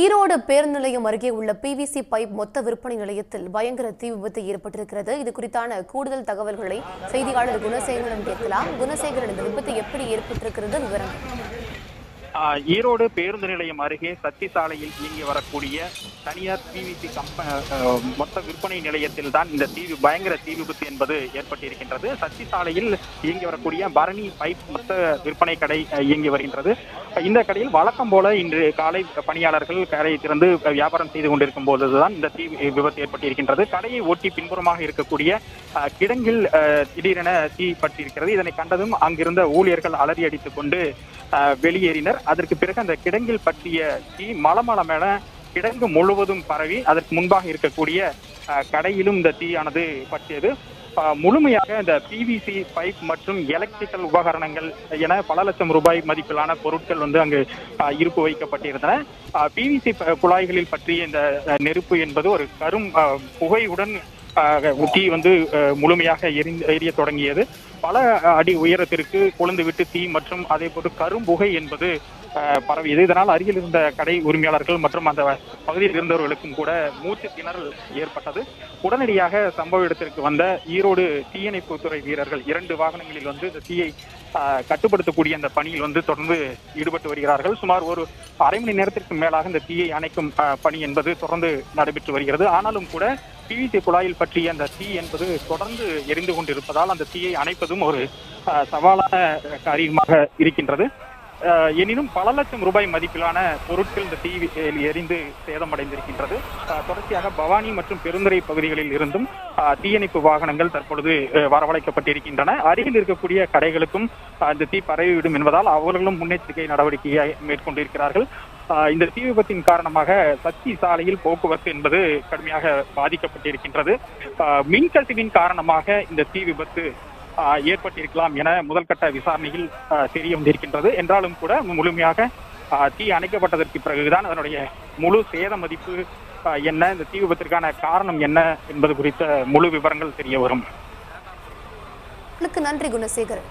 ஈரோடு பேருந்து நிலையம் அருகே உள்ள பிவிசி பைப் மொத்த விற்பனை நிலையத்தில் பயங்கர தீ விபத்து ஏற்பட்டிருக்கிறது. இது குறித்தான கூடுதல் தகவல்களை செய்தியாளர் குணசேகரனிடம் கேட்கலாம். குணசேகரன் இந்த விபத்து எப்படி ஏற்பட்டிருக்கிறது? விவரம் ஈரோடு பேருந்து நிலையம் அருகே சத்தி சாலையில் இயங்கி வரக்கூடிய தனியார் பிவிசி கம்ப மொத்த விற்பனை நிலையத்தில் தான் இந்த தீ பயங்கர தீ விபத்து என்பது ஏற்பட்டிருக்கின்றது. சத்தி சாலையில் இயங்கி வரக்கூடிய பரணி பைப் மொத்த விற்பனை கடை இயங்கி வருகின்றது. இந்த கடையில் வழக்கம் போல இன்று காலை பணியாளர்கள் கடையை திறந்து வியாபாரம் செய்து கொண்டிருக்கும் போதுதான் இந்த தீ விபத்து ஏற்பட்டிருக்கின்றது. கடையை ஒட்டி பின்புறமாக இருக்கக்கூடிய கிடங்கில் திடீரென தீ பற்றியிருக்கிறது இதனை கண்டதும் அங்கிருந்த ஊழியர்கள் அலறி அடித்துக் கொண்டு வெளியேறினர். அதற்கு பிறகு அந்த கிடங்கில் பற்றிய தீ மலமளமென கிடங்கு முழுவதும் பரவி அதற்கு முன்பாக இருக்கக்கூடிய கடையிலும் இந்த தீயானது பற்றியது. முழுமையாக இந்த பிவிசி பைப் மற்றும் எலக்ட்ரிக்கல் உபகரணங்கள் என பல லட்சம் ரூபாய் மதிப்பிலான பொருட்கள் வந்து அங்கு இருப்பு வைக்கப்பட்டிருந்தன. பிவிசி குழாய்களில் பற்றிய இந்த நெருப்பு என்பது ஒரு கரும் புகையுடன் தீ வந்து முழுமையாக எரிந்து எரிய தொடங்கியது. பல அடி உயரத்திற்கு கொழுந்து விட்டு தீ மற்றும் அதே போன்று கரும்புகை என்பது பரவியது. இதனால் அருகில் இருந்த கடை உரிமையாளர்கள் மற்றும் அந்த பகுதியில் இருந்தவர்களுக்கும் கூட மூச்சு திணறல் ஏற்பட்டது. உடனடியாக சம்பவ இடத்திற்கு வந்த ஈரோடு தீயணைப்புத்துறை வீரர்கள் இரண்டு வாகனங்களில் வந்து இந்த தீயை கட்டுப்படுத்தக்கூடிய அந்த பணியில் வந்து தொடர்ந்து ஈடுபட்டு வருகிறார்கள். சுமார் ஒரு அரை மணி நேரத்திற்கு மேலாக இந்த தீயை அணைக்கும் பணி என்பது தொடர்ந்து நடைபெற்று வருகிறது. ஆனாலும் கூட பிவிசி குழாயில் பற்றிய அந்த தீ என்பது தொடர்ந்து எரிந்து கொண்டிருப்பதால் அந்த தீயை அணைப்பதும் ஒரு சவாலான காரியமாக இருக்கின்றது. எனினும் பல லட்சம் ரூபாய் மதிப்பிலான பொருட்கள் இந்த தீ எரிந்து சேதமடைந்திருக்கின்றது. தொடர்ச்சியாக பவானி மற்றும் பெருந்துறை பகுதிகளில் இருந்தும் தீயணைப்பு வாகனங்கள் தற்பொழுது வரவழைக்கப்பட்டிருக்கின்றன. அருகில் இருக்கக்கூடிய கடைகளுக்கும் இந்த தீ பரவிவிடும் என்பதால் அவர்களும் முன்னெச்சரிக்கை நடவடிக்கையை மேற்கொண்டிருக்கிறார்கள். இந்த தீ விபத்தின் காரணமாக சச்சி சாலையில் போக்குவரத்து என்பது கடுமையாக பாதிக்கப்பட்டிருக்கின்றது. மின்கசிவின் காரணமாக இந்த தீ விபத்து ஏற்பட்டிருக்கலாம் என முதல்கட்ட விசாரணையில் தெரிய வந்திருக்கின்றது. என்றாலும் கூட முழுமையாக ஆஹ் தீ அணைக்கப்பட்டதற்கு பிறகுதான் அதனுடைய முழு சேத மதிப்பு என்ன இந்த தீ விபத்திற்கான காரணம் என்ன என்பது குறித்த முழு விவரங்கள் தெரிய வரும். நன்றி குணசேகரன்.